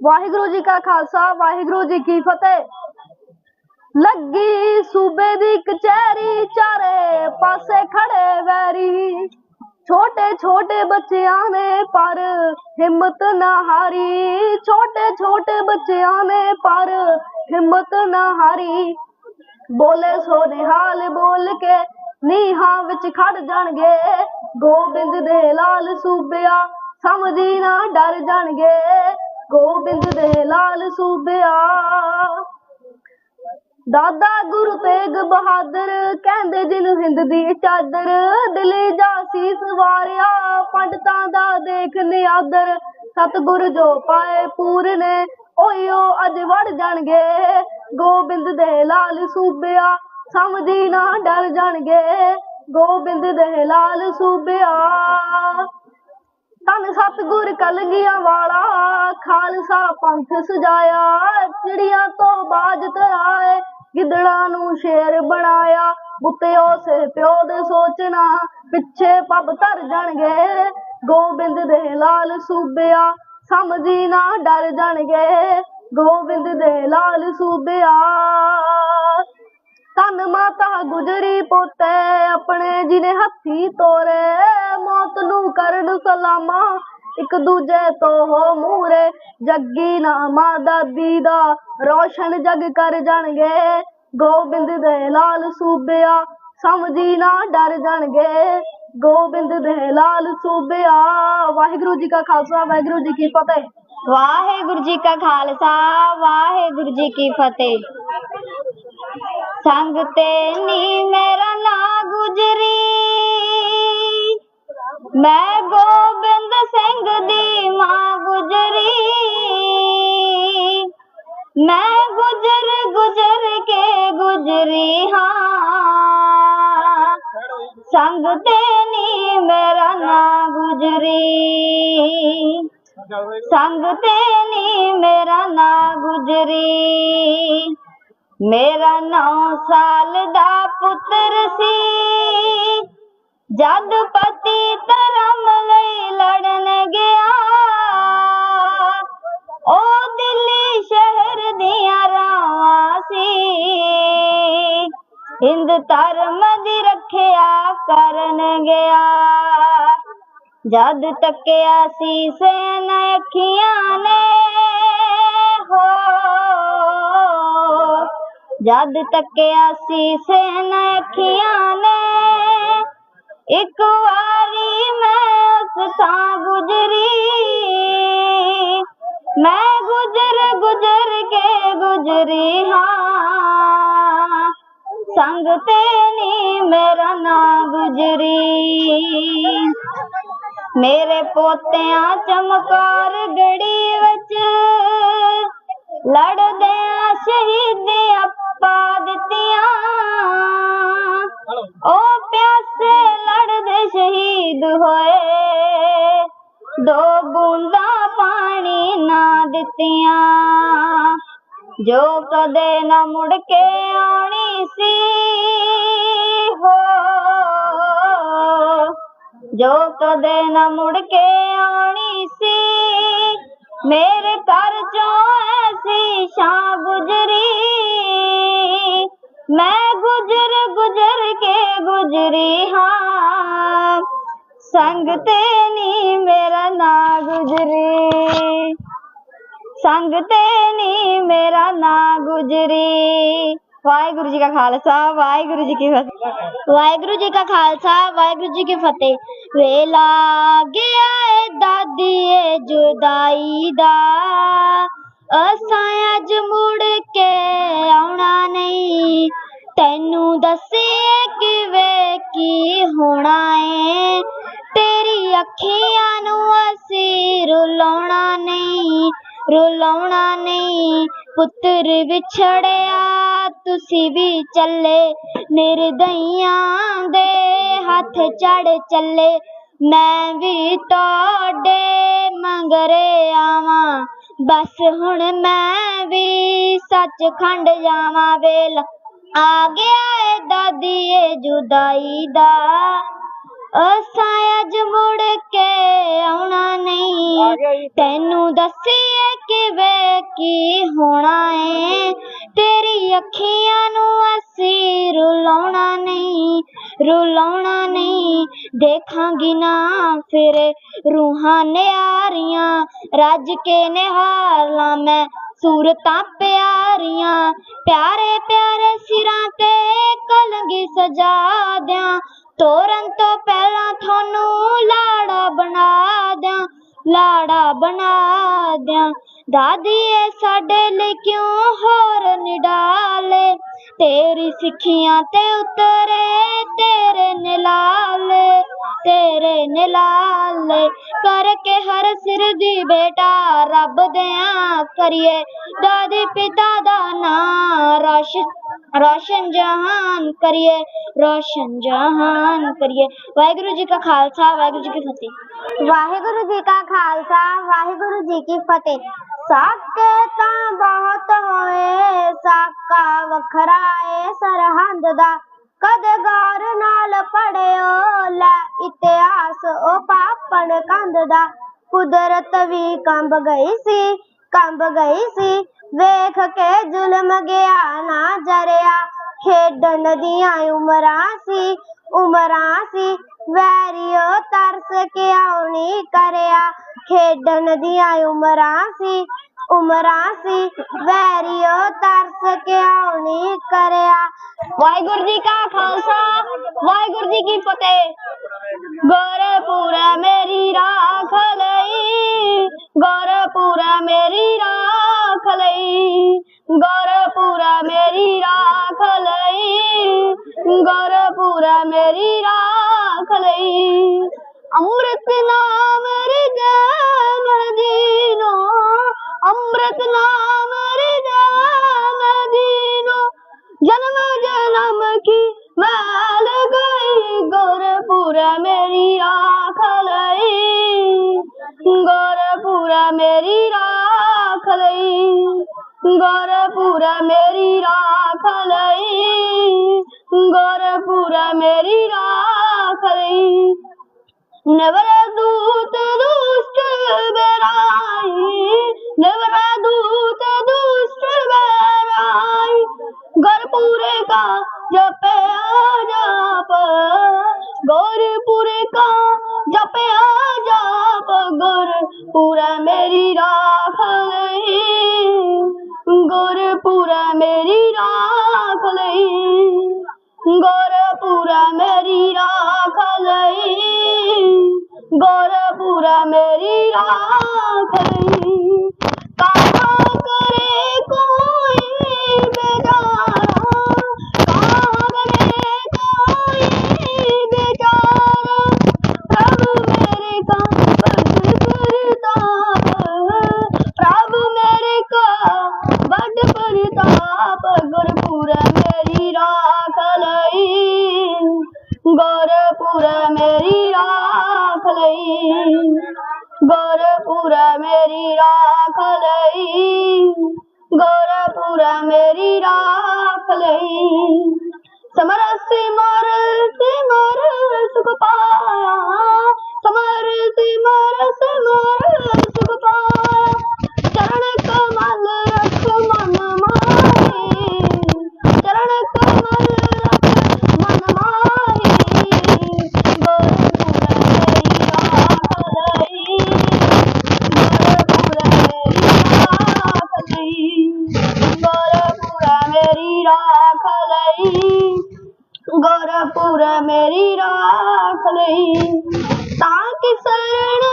ਵਾਹਿਗੁਰੂ ਜੀ ਕਾ ਖਾਲਸਾ, ਵਾਹਿਗੁਰੂ ਜੀ ਕੀ ਫਤਿਹ। ਲੱਗੀ ਸੂਬੇ ਦੀ ਕਚਹਿਰੀ ਚਾਰੇ ਪਾਸੇ ਖੜੇ ਵੈਰੀ। ਛੋਟੇ ਛੋਟੇ ਬੱਚਿਆਂ ਨੇ ਪਰ ਹਿੰਮਤ ਨਾ ਹਾਰੀ। ਛੋਟੇ ਛੋਟੇ ਬੱਚਿਆਂ ਨੇ ਪਰ ਹਿੰਮਤ ਨਾ ਹਾਰੀ। ਬੋਲੇ ਸੋ ਨਿਹਾਲ ਬੋਲ ਕੇ ਨੀਹਾਂ ਵਿੱਚ ਖੜ ਜਾਣਗੇ। ਗੋਬਿੰਦ ਦੇ ਲਾਲ ਸੂਬਿਆ ਸਮਝੀ ਨਾ ਡਰ ਜਾਣਗੇ। ਗੋਬਿੰਦ ਦੇ ਲਾਲ ਸੂਬਿਆ। ਦਾਦਾ ਗੁਰੂ ਤੇਗ ਬਹਾਦਰ ਕਹਿੰਦੇ ਜਿਹਨੂੰ ਹਿੰਦ ਦੀ ਚਾਦਰ ਦਿਲੀ ਜਾਸੀਸ ਵਾਰਿਆ ਪੰਡਤਾਂ ਦਾ ਦੇਖ ਨਿਆਦਰ। ਸਤਿਗੁਰ ਜੋ ਪਾਏ ਪੂਰਨੇ ਓਯੋ ਅੱਜ ਵੜ ਜਾਣਗੇ। ਗੋਬਿੰਦ ਦੇ ਲਾਲ ਸੂਬਿਆ, ਸਮਝੀ ਨਾ ਡਰ ਜਾਣਗੇ। ਗੋਬਿੰਦ ਦੇ ਲਾਲ ਸੂਬਿਆ। ਧੰਨ ਸਤਿਗੁਰ ਕਲਗੀਆਂ ਵਾਲਾ, ਖਾਲਸਾ ਪੰਥ ਸਜਾਇਆ, ਚਿੜੀਆਂ ਤੋਂ ਬਾਜ ਤਰਾਏ, ਗਿੱਦੜਾਂ ਨੂੰ ਸ਼ੇਰ ਬਣਾਇਆ, ਬੁੱਤਿਓ ਸੇ ਪਿਓ ਦੇ ਸੋਚਣਾ, ਪਿੱਛੇ ਪੱਬ ਧਰ ਜਾਣਗੇ ਗੋਬਿੰਦ ਦੇ ਲਾਲ ਸੂਬਿਆ, ਸਮਝੀ ਨਾ ਡਰ ਜਾਣਗੇ ਗੋਬਿੰਦ ਦੇ ਲਾਲ ਸੂਬਿਆ। ਧੰਨ ਮਾਤਾ ਗੁਜਰੀ ਪੋਤੇ ਆਪਣੇ ਜਿਹਨੇ ਹੱਥੀ ਤੋਰੇ ਮੌਤ ਨੂੰ ਕਰਨ ਸਲਾਮਾ, ਇੱਕ ਦੂਜੇ ਤੋਂ ਹੋ ਮੂਰੇ ਜੱਗੀ ਨਾਮਾ ਦਾਦੀ ਦਾ ਰੋਸ਼ਨ ਜਗ ਕਰ ਜਾਣਗੇ। ਗੋਬਿੰਦ ਦੇ ਲਾਲ ਸੂਬਿਆ, ਸਮਝੀ ਨਾ ਡਰ ਜਾਣਗੇ। ਗੋਬਿੰਦ ਦੇ ਲਾਲ ਸੂਬਿਆ, ਵਾਹਿਗੁਰੂ ਜੀ ਕਾ ਖਾਲਸਾ, ਵਾਹਿਗੁਰੂ ਜੀ ਕੀ ਫਤਿਹ। ਵਾਹਿਗੁਰੂ ਜੀ ਕਾ ਖਾਲਸਾ, ਵਾਹਿਗੁਰੂ ਜੀ ਕੀ ਫਤਿਹ। ਸੰਗ ਤੇ ਨੀ ਮੇਰਾ ਨਾ ਗੁਜਰੀ। ਮੈਂ ਗੋਬਿੰਦ ਸਿੰਘ ਦੀ ਮਾਂ ਗੁਜਰੀ। ਮੈਂ ਗੁਜਰ ਗੁਜਰ ਕੇ ਗੁਜਰੀ ਹਾਂ। ਸੰਗ ਤੇ ਨੀ ਮੇਰਾ ਨਾ ਗੁਜਰੀ। ਸੰਗ ਤੇ ਨੀ ਮੇਰਾ ਨਾ ਗੁਜਰੀ। ਮੇਰਾ ਨੌ ਸਾਲ ਦਾ ਪੁੱਤਰ ਸੀ। ਜਦ ਪਤੀ ਧਰਮ ਲਈ ਲੜਨ ਗਿਆ ਉਹ ਦਿੱਲੀ ਸ਼ਹਿਰ ਦੀਆਂ ਰਾਵਾਂ ਸੀ ਹਿੰਦ ਧਰਮ ਦੀ ਰੱਖਿਆ ਕਰਨ ਗਿਆ ਜਦ ਤੱਕਿਆ ਸੀ ਸੈਨ ਅੱਖੀਆਂ ਨੇ ਹੋ ਜਦ ਤੱਕਿਆ ਸੀ ਸੈਨ ਅੱਖੀਆਂ ਨੇ ਇੱਕ ਵਾਰੀ ਮੈਂ ਉਸ ਥਾਂ ਗੁਜਰੀ, ਮੈਂ ਗੁਜਰ ਗੁਜਰ ਕੇ ਗੁਜਰੀ ਹਾਂ। ਸੰਗ ਤੇ ਨੀ ਮੇਰਾ ਨਾ ਗੁਜਰੀ। ਮੇਰੇ ਪੋਤਿਆਂ ਚਮਕਾਰ ਗੜੀ ਵਿੱਚ, ਲੜਦਿਆਂ ਸ਼ਹੀਦੀਆਂ ਪਾ ਦਿੱਤੀਆਂ। ਨਾ ਜੋ ਕਦੇ ਨਾ ਮੁੜ ਕੇ ਆਉਣੀ ਸੀ, ਹੋ। ਜੋ ਕਦੇ ਨਾ ਮੁੜ ਕੇ ਆਉਣੀ ਸੀ, ਮੇਰੇ ਘਰ ਚੋਂ ਐਸੀ ਸ਼ਾਂ ਗੁਜਰੀ। ਮੈਂ ਗੁਜਰ ਗੁਜਰ ਕੇ ਗੁਜਰੀ ਹਾਂ। ਸੰਗ ਤੇ ਨੀ ਮੇਰਾ ਸੰਗ ਤੇ ਨੀ ਮੇਰਾ ਨਾ ਗੁਜਰੀ। ਵਾਹਿਗੁਰੂ ਜੀ ਕਾ ਖਾਲਸਾ, ਵਾਹਿਗੁਰੂ ਜੀ ਕੀ ਫਤਿਹ। ਵਾਹਿਗੁਰੂ ਜੀ ਕਾ ਖਾਲਸਾ, ਵਾਹਿਗੁਰੂ ਜੀ ਕੀ ਫਤਿਹ। ਵੇਲਾ ਗਿਆ ਏ ਦਾਦੀ ਜੁਦਾਈ ਦਾ। ਅਸਾਂ ਅੱਜ ਮੁੜ ਕੇ ਆਉਣਾ ਨਹੀਂ। ਤੈਨੂੰ ਦੱਸੀਏ ਕਿਵੇਂ ਕੀ ਹੋਣਾ ਏ। ਤੇਰੀ ਅੱਖੀਆਂ ਨੂੰ ਅਸੀਂ ਰੁਲਾਉਣਾ ਨਹੀਂ। ਰੁਲਾਉਣਾ ਨਹੀਂ। ਪੁੱਤਰ ਵਿਛੜਿਆ ਤੁਸੀਂ ਵੀ ਚੱਲੇ। ਨਿਰਦਈਆਂ ਦੇ ਹੱਥ ਚੜ ਚੱਲੇ। ਮੈਂ ਵੀ ਤੁਹਾਡੇ ਮੰਗਰੇ ਆਵਾਂ। ਬਸ ਹੁਣ ਮੈਂ ਵੀ ਸੱਚਖੰਡ ਜਾਵਾਂ ਵੇਲ। ਆ ਗਿਆ ਏ ਦਾਦੀ ਏ ਜੁਦਾਈ ਦਾ। ਅਸਾਂ ਅੱਜ ਮੁੜ ਕੇ ਆਉਣਾ ਨਹੀਂ। ਤੈਨੂੰ ਦੱਸੀਏ ਕਿਵੇਂ ਕੀ ਹੋਣਾ ਏ। ਤੇਰੀ ਅੱਖੀਆਂ ਨੂੰ ਅਸੀਂ ਰੁਲਾਉਣਾ ਨਹੀਂ ਰੁਲਾਉਣਾ ਨਹੀਂ। ਦੇਖਾਂਗੀ ਨਾ ਫਿਰ ਰੂਹਾਂ ਨਿਆਰੀਆਂ, ਰੱਜ ਕੇ ਨਿਹਾਰਾਂ ਮੈਂ ਸੂਰਤਾਂ ਪਿਆਰੀਆਂ। ਪਿਆਰੇ ਪਿਆਰੇ ਸਿਰਾਂ ਤੇ ਕਲਗੀ ਸਜਾ ਦਿਆਂ। ਤੋਰਨ ਤੋਂ ਪਹਿਲਾਂ ਤੁਹਾਨੂੰ ਲਾੜਾ ਬਣਾ ਦਿਆਂ। ਲਾੜਾ ਬਣਾ ਦਿਆਂ। ਦਾਦੀਏ ਸਾਡੇ ਲਈ ਕਿਉਂ ਹੋਰ ਨਿਡਾਲੇ ਤੇਰੀ ਸਿੱਖੀਆਂ ਤੇ ਉਤਰੇ, ਤੇਰੇ ਨਿਲਾਲੇ ਤੇਰੇ ਨਿਲਾਲੇ। ਕਰਕੇ ਹਰ ਸਿਰ ਦੀ ਬੇਟਾ ਰੱਬ ਦਿਆਂ ਕਰੀਏ। ਦਾਦੀ ਪਿਤਾ ਦਾ ਨਾਂ ਰੋਸ਼ਨ ਰੋਸ਼ਨ ਜਹਾਨ ਕਰੀਏ, ਰੋਸ਼ਨ ਜਹਾਨ ਕਰੀਏ। ਵਾਹਿਗੁਰੂ ਜੀ ਕਾ ਖਾਲਸਾ, ਵਾਹਿਗੁਰੂ ਜੀ ਕੀ ਫਤਿਹ। ਵਾਹਿਗੁਰੂ ਜੀ ਕਾ ਖਾਲਸਾ, ਵਾਹਿਗੁਰੂ ਜੀ ਕੀ ਫਤਿਹ। ਸਾਕੇ ਤਾਂ ਬਹੁਤ ਹੋਏ, ਸਾਕਾ ਵੱਖਰਾ ਸਰਹੰਦ ਦਾ। ਕਦੇ ਗੌਰ ਨਾਲ ਪੜਿਓ, ਲੈ ਇਤਿਹਾਸ ਉਹ ਪਾਪਣ ਕੰਧ ਦਾ। ਕੁਦਰਤ ਵੀ ਕੰਬ ਗਈ ਸੀ ਕੰਬ ਗਈ ਸੀ ਵੇਖ ਕੇ ਜ਼ੁਲਮ ਗਿਆ ਨਾ ਜਰਿਆ ਖੇਡਣ ਦੀਆਂ ਉਮਰਾਂ ਸੀ ਉਮਰਾਂ ਸੀ ਵੈਰੀਓ ਤਰਸ ਕੇ ਆਉਣੀ ਕਰਿਆ ਖੇਡਣ ਦੀਆਂ ਉਮਰਾਂ ਸੀ ਉਮਰਾਂ ਸੀ ਵੈਰੀਓ ਤਰਸ ਕੇ ਆਉਣੀ ਕਰਿਆ ਵਾਹਿਗੁਰੂ ਜੀ ਕਾ ਖਾਲਸਾ ਵਾਹਿਗੁਰੂ ਜੀ ਕੀ ਫਤਿਹ ਗੋਰਪੂਰਾ ਮੇਰੀ ਰਾਖ ਲਈ ਗੋਰਪੂਰਾ ਮੇਰੀ ਅੰਮ੍ਰਿਤ ਨਾਮ ਰਿਜੈ ਮਦੀਨੋ ਜਨਮ ਜਨਮ ਕੀ ਮੈਲ ਗਈ ਗੁਰਪੁਰਾ ਮੇਰੀ ਰਾਖ ਲਈ। ਗੁਰਪੁਰਾ ਮੇਰੀ ਰਾਖ ਲਈ। ਗੁਰਪੁਰਾ ਮੇਰੀ ਰਾਖ ਲਈ। ਗੁਰਪੁਰਾ ਮੇਰੀ ਰਾਖ ਲਈ। ਨਵਰ ਦੂਤ ਗੌਰਪੁਰੇ ਕਾ ਜਪਿਆ ਜਾਪ ਗੁਰਪੁਰਾ ਮੇਰੀ ਰਾਖ ਲਈ। ਗੁਰਪੁਰਾ ਮੇਰੀ ਰਾਖ ਲਈ। ਗੋਰਪੁਰਾ ਮੇਰੀ ਰਾਖ ਲਈ। ਗੋਰਪੁਰਾ ਮੇਰੀ ਰਾਖ ਲਈ। ਗੁਰੇ ਮੇਰੀ ਰਾਖ ਲਈ। ਤਾਂ ਕਿ ਸਰਣ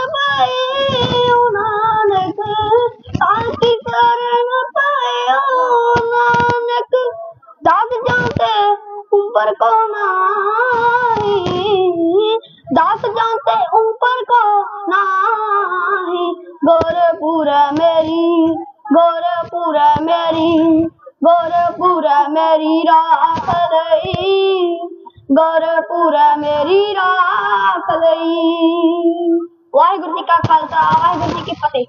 ਤਾਂ ਕਿ ਸਰਣ ਪਏ ਉਹਨਾਂ ਨਕ। ਦਾਦ ਜਾਂਦੇ ਉਪਰ ਕੋ ਨਾਹੀ ਦਾਸ ਜਾਂਦੇ ਕੋ ਨਾਹੀ ਮੇਰੀ ਗੋਰਪੁਰਾ ਮੇਰੀ ਗੋਰਪੁਰਾ ਮੇਰੀ ਰਾਖ ਲਈ। ਗੁਰਪੁਰਾ ਮੇਰੀ ਰਾਖ ਲਈ। ਵਾਹਿਗੁਰੂ ਜੀ ਕਾ ਖਾਲਸਾ ਵਾਹਿਗੁਰੂ ਜੀ ਕੀ ਫਤਿਹ।